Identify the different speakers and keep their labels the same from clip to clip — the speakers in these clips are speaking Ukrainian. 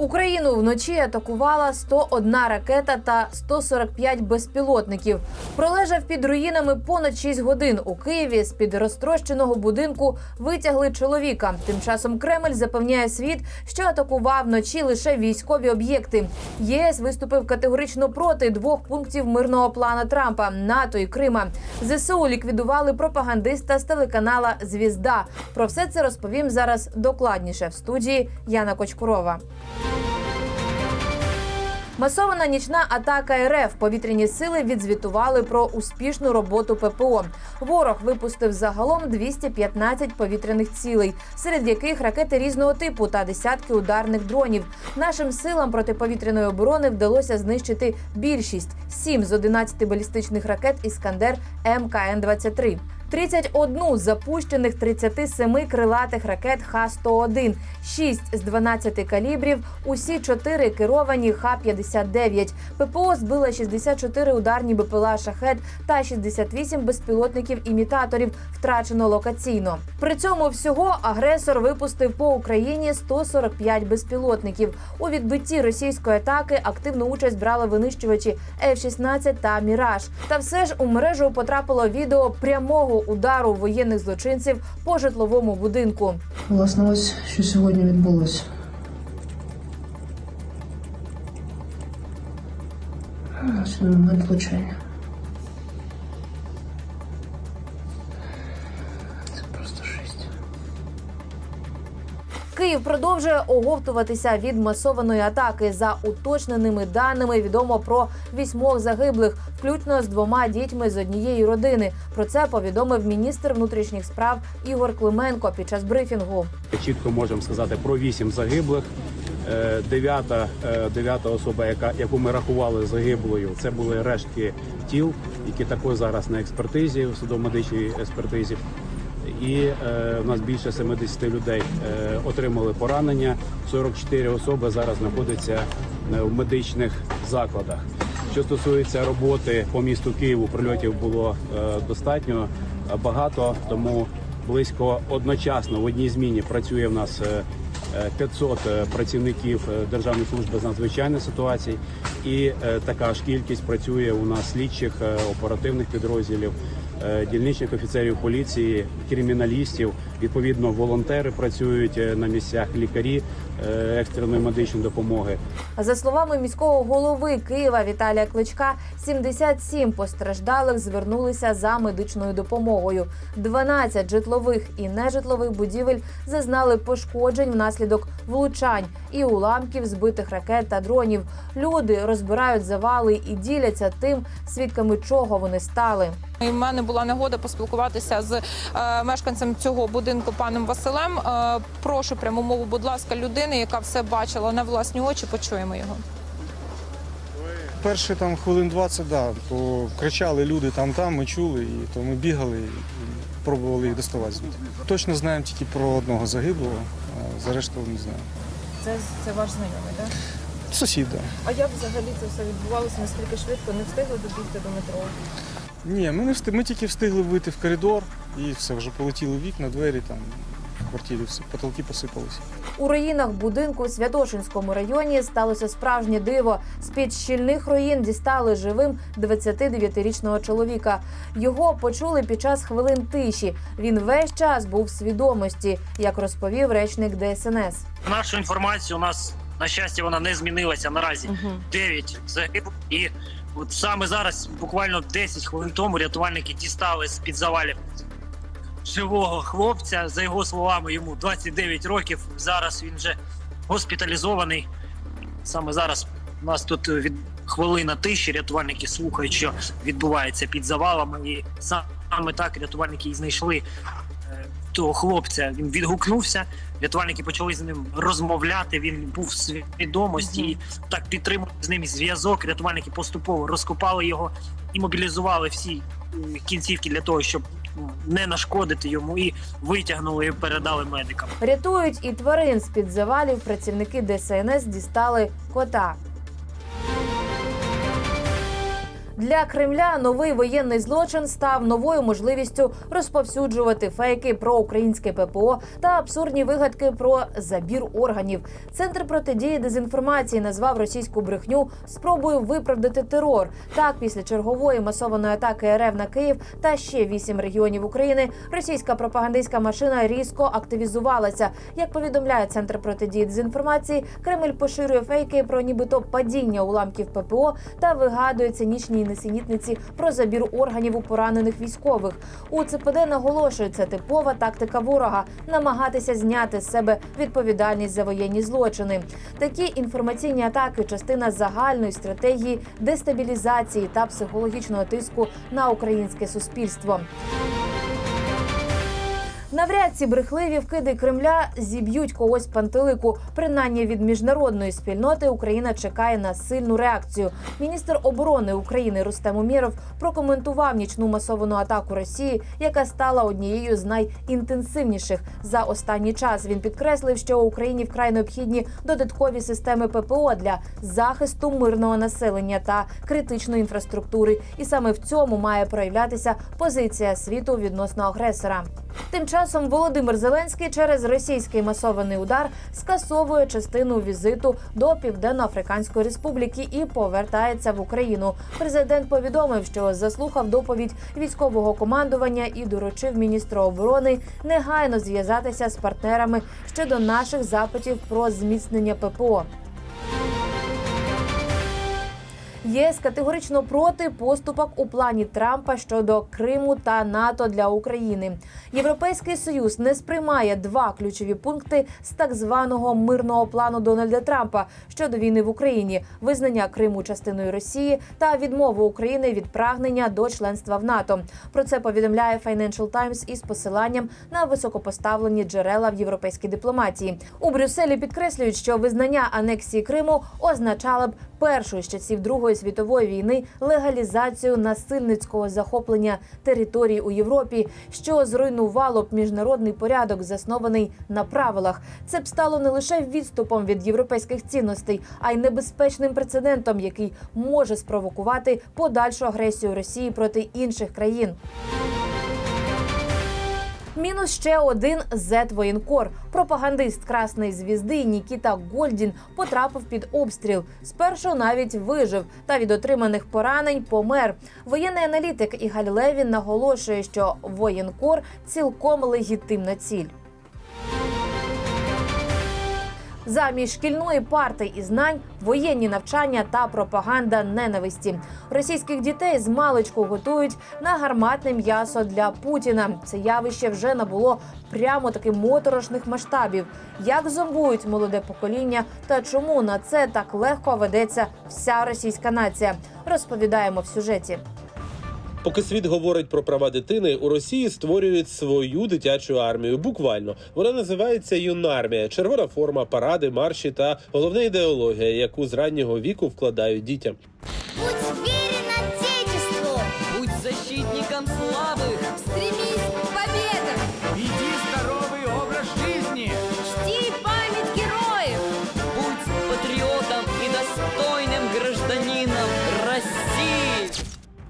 Speaker 1: Україну вночі атакувала 101 ракета та 145 безпілотників. Пролежав під руїнами понад 6 годин. У Києві з під розтрощеного будинку витягли чоловіка. Тим часом Кремль запевняє світ, що атакував вночі лише військові об'єкти. ЄС виступив категорично проти двох пунктів мирного плана Трампа НАТО і Крима. ЗСУ ліквідували пропагандиста з телеканала Звізда. Про все це розповім зараз докладніше в студії Яна Кочкурова. Масована нічна атака РФ. Повітряні сили відзвітували про успішну роботу ППО. Ворог випустив загалом 215 повітряних цілей, серед яких ракети різного типу та десятки ударних дронів. Нашим силам протиповітряної оборони вдалося знищити більшість 7 з 11 балістичних ракет Іскандер МКН 23 31 з запущених 37 крилатих ракет Х-101, 6 з 12 калібрів, усі 4 керовані Х-59. ППО збила 64 ударні БПЛА «Шахет» та 68 безпілотників-імітаторів втрачено локаційно. При цьому всього агресор випустив по Україні 145 безпілотників. У відбитті російської атаки активну участь брали винищувачі F-16 та Міраж. Та все ж у мережу потрапило відео прямого удару воєнних злочинців по житловому будинку.
Speaker 2: Власне, ось що сьогодні відбулося. Ось момент влучання.
Speaker 1: Київ продовжує оговтуватися від масованої атаки. За уточненими даними відомо про вісьмох загиблих, включно з двома дітьми з однієї родини. Про це повідомив міністр внутрішніх справ Ігор Клименко під час брифінгу.
Speaker 3: Чітко можемо сказати про вісім загиблих. Е, Дев'ята, е, дев'ята особа, яка яку ми рахували загиблою, це були рештки тіл, які також зараз на експертизі, в судово-медичній експертизі. І е, у нас більше 70 людей е, отримали поранення. 44 особи зараз знаходяться е, в медичних закладах. Що стосується роботи по місту Києву, прильотів було е, достатньо е, багато, тому близько одночасно в одній зміні працює в нас е, е, 500 е, працівників Державної служби з надзвичайних ситуацій, і така ж кількість працює у нас слідчих оперативних підрозділів, дільничних офіцерів поліції, криміналістів. Відповідно, волонтери працюють е, на місцях, лікарі е, екстреної медичної допомоги.
Speaker 1: За словами міського голови Києва Віталія Кличка, 77 постраждалих звернулися за медичною допомогою. 12 житлових і нежитлових будівель зазнали пошкоджень внаслідок влучань і уламків збитих ракет та дронів. Люди розбирають завали і діляться тим, свідками чого вони стали.
Speaker 4: І в мене була нагода поспілкуватися з е, мешканцем цього будинку паном Василем. Е, прошу пряму мову, будь ласка, людини, яка все бачила на власні очі. Почуємо його.
Speaker 5: Перші там хвилин 20, да, то кричали люди там, там, ми чули, і то ми бігали і пробували їх доставати звідти. Точно знаємо тільки про одного загиблого, а за решту не знаємо.
Speaker 4: Це, це ваш знайомий, так?
Speaker 5: Сусід, да.
Speaker 4: А як взагалі це все відбувалося? Наскільки швидко не встигли добігти до метро?
Speaker 5: Ні, ми не встиг, ми тільки встигли вийти в коридор і все, вже полетіли вікна, двері, там в квартирі все, потолки посипалися.
Speaker 1: У руїнах будинку у Святошинському районі сталося справжнє диво. З під щільних руїн дістали живим 29-річного чоловіка. Його почули під час хвилин тиші. Він весь час був в свідомості, як розповів речник ДСНС.
Speaker 6: Нашу інформацію у нас на щастя вона не змінилася наразі. 9 загиблих. І от саме зараз, буквально 10 хвилин тому, рятувальники дістали з під завалів живого хлопця. За його словами, йому 29 років. Зараз він вже госпіталізований. Саме зараз у нас тут від хвилина тиші. Рятувальники слухають, що відбувається під завалами. І саме так рятувальники і знайшли е, того хлопця. Він відгукнувся. Рятувальники почали з ним розмовляти. Він був в свідомості і так підтримували з ним зв'язок. Рятувальники поступово розкопали його і мобілізували всі кінцівки для того, щоб ну, не нашкодити йому, і витягнули і передали медикам.
Speaker 1: Рятують і тварин з під завалів. Працівники ДСНС дістали кота. Для Кремля новий воєнний злочин став новою можливістю розповсюджувати фейки про українське ППО та абсурдні вигадки про забір органів. Центр протидії дезінформації назвав російську брехню спробою виправдати терор. Так, після чергової масованої атаки РФ на Київ та ще вісім регіонів України російська пропагандистська машина різко активізувалася. Як повідомляє центр протидії дезінформації, Кремль поширює фейки про нібито падіння уламків ППО та вигадує цинічні несенітниці про забір органів у поранених військових. У ЦПД наголошується типова тактика ворога намагатися зняти з себе відповідальність за воєнні злочини. Такі інформаційні атаки частина загальної стратегії дестабілізації та психологічного тиску на українське суспільство. Навряд ці брехливі вкиди Кремля зіб'ють когось пантелику. Принаймні від міжнародної спільноти Україна чекає на сильну реакцію. Міністр оборони України Рустем Умєров прокоментував нічну масовану атаку Росії, яка стала однією з найінтенсивніших за останній час. Він підкреслив, що Україні вкрай необхідні додаткові системи ППО для захисту мирного населення та критичної інфраструктури. І саме в цьому має проявлятися позиція світу відносно агресора. Тим часом Володимир Зеленський через російський масований удар скасовує частину візиту до Південно-Африканської Республіки і повертається в Україну. Президент повідомив, що заслухав доповідь військового командування і доручив міністру оборони негайно зв'язатися з партнерами щодо наших запитів про зміцнення ППО. ЄС категорично проти поступок у плані Трампа щодо Криму та НАТО для України. Європейський союз не сприймає два ключові пункти з так званого мирного плану Дональда Трампа щодо війни в Україні, визнання Криму частиною Росії та відмову України від прагнення до членства в НАТО. Про це повідомляє Financial Times із посиланням на високопоставлені джерела в європейській дипломатії. У Брюсселі підкреслюють, що визнання анексії Криму означало б першу з часів Другої світової війни легалізацію насильницького захоплення територій у Європі, що зруйнувало б міжнародний порядок, заснований на правилах. Це б стало не лише відступом від європейських цінностей, а й небезпечним прецедентом, який може спровокувати подальшу агресію Росії проти інших країн. Мінус ще один зет воєнкор. Пропагандист Красної звізди Нікіта Гольдін потрапив під обстріл. Спершу навіть вижив та від отриманих поранень помер. Воєнний аналітик Ігаль Левін наголошує, що воєнкор цілком легітимна ціль. Замість шкільної парти і знань, воєнні навчання та пропаганда ненависті. Російських дітей з маличку готують на гарматне м'ясо для Путіна. Це явище вже набуло прямо таки моторошних масштабів. Як зомбують молоде покоління та чому на це так легко ведеться вся російська нація? Розповідаємо в сюжеті.
Speaker 7: Поки світ говорить про права дитини, у Росії створюють свою дитячу армію. Буквально вона називається юнармія, червона форма, паради, марші та головна ідеологія, яку з раннього віку вкладають дітям.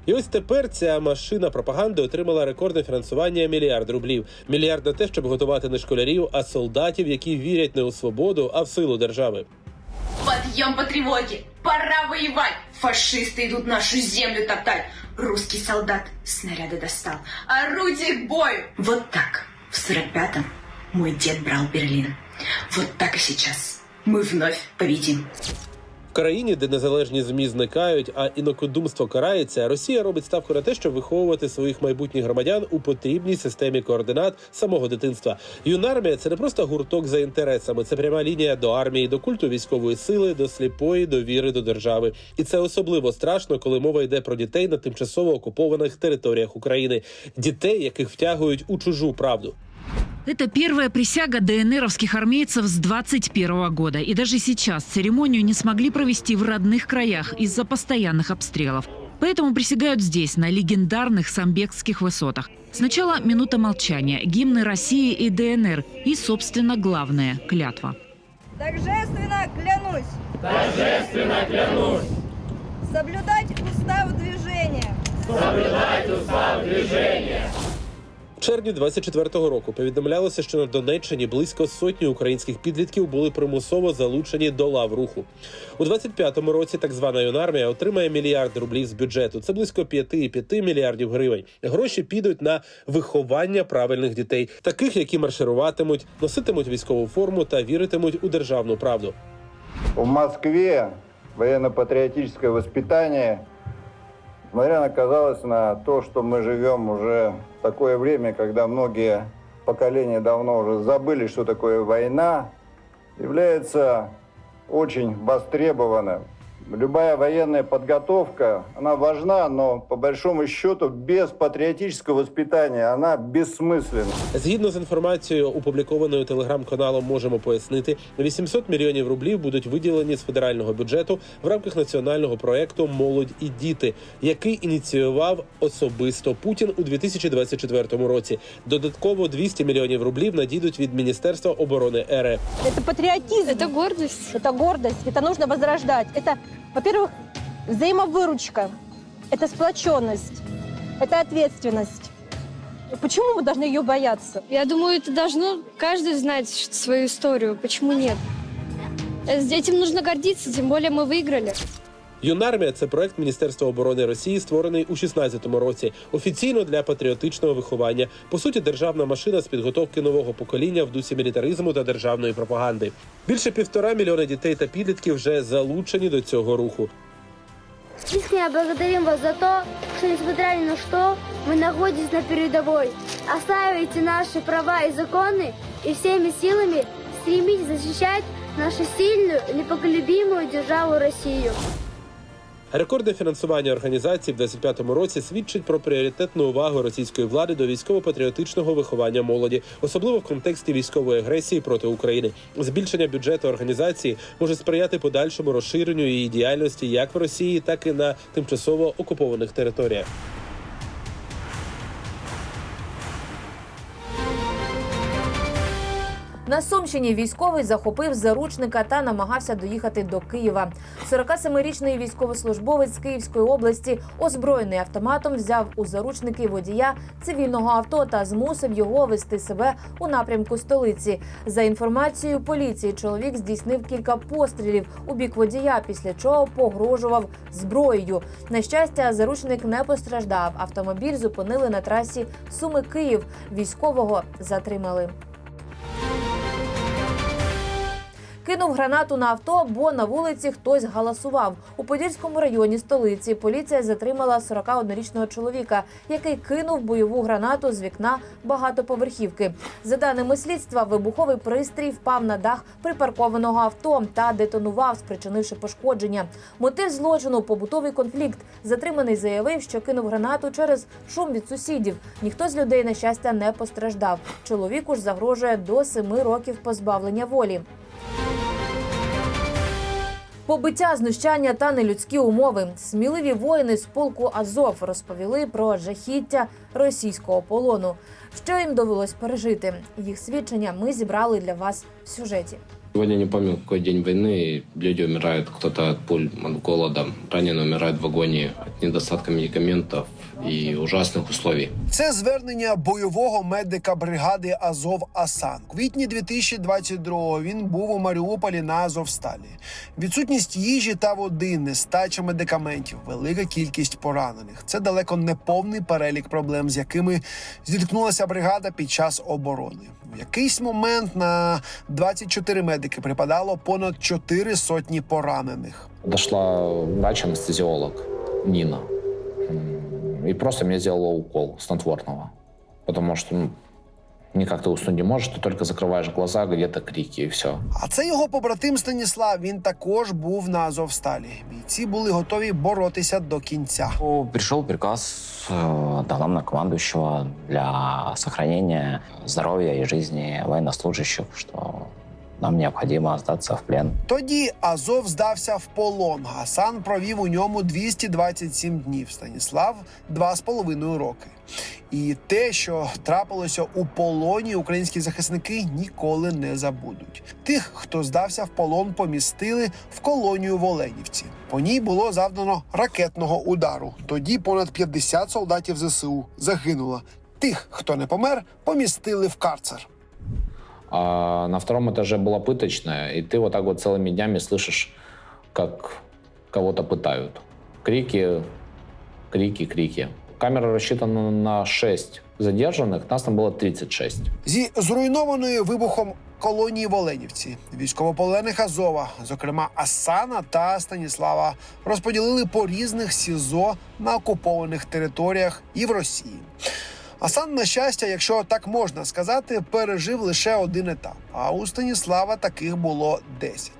Speaker 7: І ось тепер ця машина пропаганди отримала рекордне фінансування мільярд рублів. Мільярд на те, щоб готувати не школярів, а солдатів, які вірять не у свободу, а в силу держави.
Speaker 8: Подъем по тревоге! Пора воевать! Фашисты идут нашу землю топтать! Русский солдат снаряды достал. Орудие к бою! Вот так в 45-м мой дед брал Берлин. Вот так и сейчас мы вновь победим.
Speaker 7: В країні, де незалежні змі зникають, а інокодумство карається, Росія робить ставку на те, щоб виховувати своїх майбутніх громадян у потрібній системі координат самого дитинства. Юнармія це не просто гурток за інтересами, це пряма лінія до армії, до культу військової сили, до сліпої довіри до держави. І це особливо страшно, коли мова йде про дітей на тимчасово окупованих територіях України, дітей, яких втягують у чужу правду.
Speaker 9: Это первая присяга ДНРовских армейцев с 21 года. И даже сейчас церемонию не смогли провести в родных краях из-за постоянных обстрелов. Поэтому присягают здесь, на легендарных самбекских высотах. Сначала минута молчания, гимны России и ДНР и, собственно, главное – клятва.
Speaker 10: Торжественно клянусь. Торжественно клянусь. Соблюдать устав движения.
Speaker 7: Червні 24-го року повідомлялося, що на Донеччині близько сотні українських підлітків були примусово залучені до лав руху. У 25-му році так звана юнармія отримає мільярд рублів з бюджету. Це близько 5,5 мільярдів гривень. Гроші підуть на виховання правильних дітей, таких, які маршируватимуть, носитимуть військову форму та віритимуть у державну правду.
Speaker 10: В Москве военно-патриотическое воспитание, несмотря на, казалось, на то, что мы живем уже такое время, когда многие поколения давно уже забыли, что такое война, является очень востребованным. Любая военная подготовка, она важна, но по большому счету без патриотического воспитания она бессмысленна.
Speaker 7: Згідно з інформацією, опублікованою телеграм-каналом, можемо пояснити, 800 мільйонів рублів будуть виділені з федерального бюджету в рамках національного проекту Молодь і діти, який ініціював особисто Путін у 2024 році. Додатково 200 мільйонів рублів надійдуть від Міністерства оборони РФ.
Speaker 11: Это патриотизм.
Speaker 12: Это гордость.
Speaker 11: Это гордость. Это нужно возрождать. Это, во-первых, взаимовыручка. Это сплоченность. Это ответственность. Почему мы должны ее бояться?
Speaker 12: Я думаю, это должно каждый знать свою историю. Почему нет? Э, Этим нужно гордиться, тем более мы выиграли.
Speaker 7: Юнармія це проект Міністерства оборони Росії, створений у 16-му році, офіційно для патріотичного виховання. По суті, державна машина з підготовки нового покоління в дусі мілітаризму та державної пропаганди. Більше півтора мільйона дітей та підлітків вже залучені до цього руху.
Speaker 12: Искренне благодарим вас за то, что, несмотря ни на что, вы находитесь на передовой. Оставите наши права и законы и всеми силами стремитесь защищать нашу сильную непоколебимую державу Россию.
Speaker 7: Рекордне фінансування організації в 25-му році свідчить про пріоритетну увагу російської влади до військово-патріотичного виховання молоді, особливо в контексті військової агресії проти України. Збільшення бюджету організації може сприяти подальшому розширенню її діяльності як в Росії, так і на тимчасово окупованих територіях.
Speaker 1: На Сумщині військовий захопив заручника та намагався доїхати до Києва. 47-річний військовослужбовець Київської області, озброєний автоматом, взяв у заручники водія цивільного авто та змусив його вести себе у напрямку столиці. За інформацією поліції, чоловік здійснив кілька пострілів у бік водія, після чого погрожував зброєю. На щастя, заручник не постраждав. Автомобіль зупинили на трасі Суми Київ. Військового затримали. Кинув гранату на авто, бо на вулиці хтось галасував. У Подільському районі столиці поліція затримала 41-річного чоловіка, який кинув бойову гранату з вікна багатоповерхівки. За даними слідства, вибуховий пристрій впав на дах припаркованого авто та детонував, спричинивши пошкодження. Мотив злочину побутовий конфлікт. Затриманий заявив, що кинув гранату через шум від сусідів. Ніхто з людей на щастя не постраждав. Чоловіку ж загрожує до семи років позбавлення волі. Побиття, знущання та нелюдські умови. Сміливі воїни з полку Азов розповіли про жахіття російського полону. Що їм довелось пережити? Їх свідчення ми зібрали для вас в сюжеті.
Speaker 13: Сегодня не помню, какой день войны. Люди умирают, кто-то от пуль, от голода. Раненые умирают в вагоне от недостатка медикаментов и ужасных условий.
Speaker 14: Це звернення бойового медика бригади Азов Асан. Квітні 2022-го він був у Маріуполі на Азовсталі. Відсутність їжі та води, нестача медикаментів, велика кількість поранених. Це далеко не повний перелік проблем, з якими зіткнулася бригада під час оборони. В якийсь момент на 24 медики припадало понад 4 сотні поранених.
Speaker 13: Дошла врач-анестезиолог Нина. М, И просто мне сделала укол снотворного. Потому что ну, никак ты уснуть не можешь, ты только закрываешь глаза, где-то крики и все.
Speaker 14: А це його побратим Станіслав. Він також був на Азовсталі. Бійці були готові боротися до кінця.
Speaker 15: Пришел приказ э, от главнокомандующего для сохранения здоровья и жизни военнослужащих, что нам необходимо сдаться в плен.
Speaker 14: Тоді Азов здався в полон. Гасан провів у ньому 227 днів. Станіслав два з половиною роки. І те, що трапилося у полоні, українські захисники ніколи не забудуть. Тих, хто здався в полон, помістили в колонію в Оленівці. По ній було завдано ракетного удару. Тоді понад 50 солдатів ЗСУ загинуло. Тих, хто не помер, помістили в карцер.
Speaker 13: А на втором этаже была пыточная, и ты вот так вот целыми днями слышишь, как кого-то пытают. Крики, крики, крики. Камера рассчитана на 6 задержанных, нас там было 36.
Speaker 14: зі зруйнованою вибухом колонії в Оленівці. Військовополонених Азова, зокрема Асана та Станіслава, розподілили по різних СІЗО на окупованих територіях і в Росії. Асан, на щастя, якщо так можна сказати, пережив лише один етап. А у Станіслава таких було 10.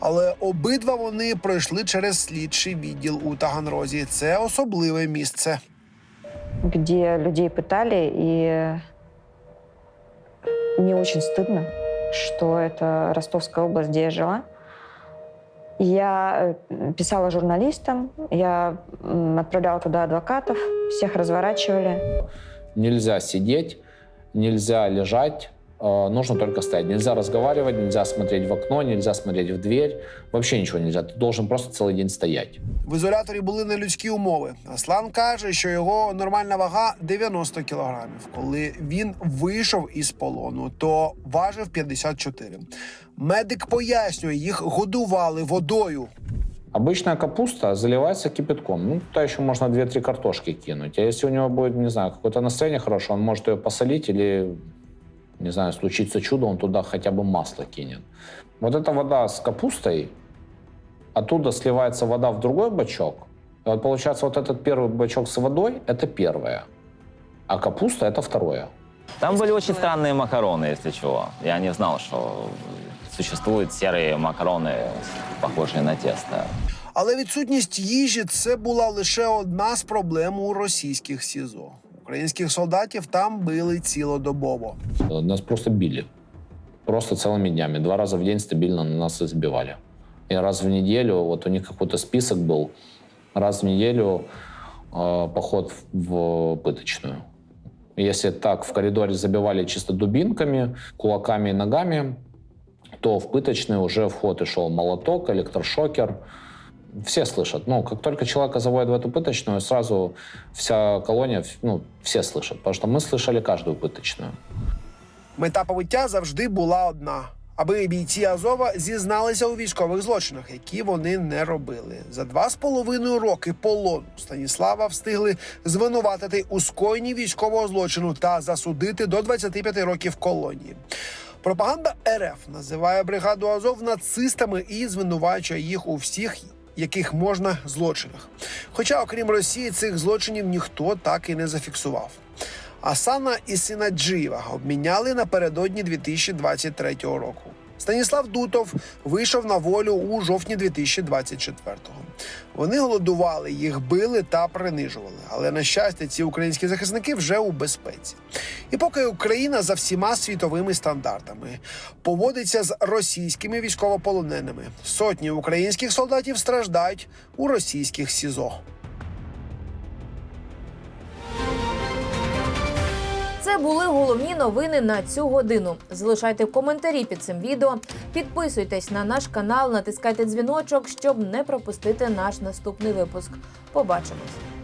Speaker 14: Але обидва вони пройшли через слідчий відділ у Таганрозі. Це особливе місце.
Speaker 16: где людей пытали, и мне очень стыдно, что это Ростовская область, где я жила. Я э, писала журналистам, я м, отправляла туда адвокатов, всех разворачивали.
Speaker 13: Нельзя сидеть, нельзя лежать, э, нужно только стоять. Нельзя разговаривать, нельзя смотреть в окно, нельзя смотреть в дверь. Вообще ничего нельзя. Ты должен просто целый день стоять.
Speaker 14: В ізоляторі були нелюдські умови. Аслан каже, що його нормальна вага 90 кілограмів. Коли він вийшов із полону, то важив 54. Медик пояснює, їх годували водою.
Speaker 13: Обычная капуста заливается кипятком. Ну, туда еще можно 2-3 картошки кинуть. А если у него будет, не знаю, какое-то настроение хорошее, он может ее посолить или, не знаю, случится чудо, он туда хотя бы масло кинет. Вот эта вода с капустой, оттуда сливается вода в другой бачок. И вот получается, вот этот первый бачок с водой – это первое. А капуста – это второе.
Speaker 15: Там были очень странные макароны, если чего. Я не знал, что существуют серые макароны, похожие на тесто.
Speaker 14: Але відсутність їжі це була лише одна з проблем у російських СІЗО. Українських солдатів там били цілодобово.
Speaker 13: Э, Нас просто били. Просто целыми днями. Два раза в день стабильно на нас избивали. И раз в неделю, вот у них какой-то список был, раз в неделю э, поход в пыточную. И Если так в коридоре забивали чисто дубинками, кулаками и ногами, то в пыточный уже в ход и шел молоток, электрошокер. Все слышат. Ну, как только человека заводят в эту пыточную, сразу вся колония, ну, все слышат. Потому что мы слышали каждую пыточную.
Speaker 14: Мета побиття завжди була одна. Аби бійці Азова зізналися у військових злочинах, які вони не робили. За два з половиною роки полону Станіслава встигли звинуватити у скоєнні військового злочину та засудити до 25 років колонії. Пропаганда РФ називає бригаду Азов нацистами і звинувачує їх у всіх, яких можна злочинах. Хоча, окрім Росії, цих злочинів ніхто так і не зафіксував. Асана і сина Джиєва обміняли напередодні 2023 року. Станіслав Дутов вийшов на волю у жовтні 2024-го. Вони голодували, їх били та принижували. Але на щастя, ці українські захисники вже у безпеці. І поки Україна за всіма світовими стандартами поводиться з російськими військовополоненими, сотні українських солдатів страждають у російських СІЗО.
Speaker 1: Це були головні новини на цю годину. Залишайте коментарі під цим відео. Підписуйтесь на наш канал, натискайте дзвіночок, щоб не пропустити наш наступний випуск. Побачимось.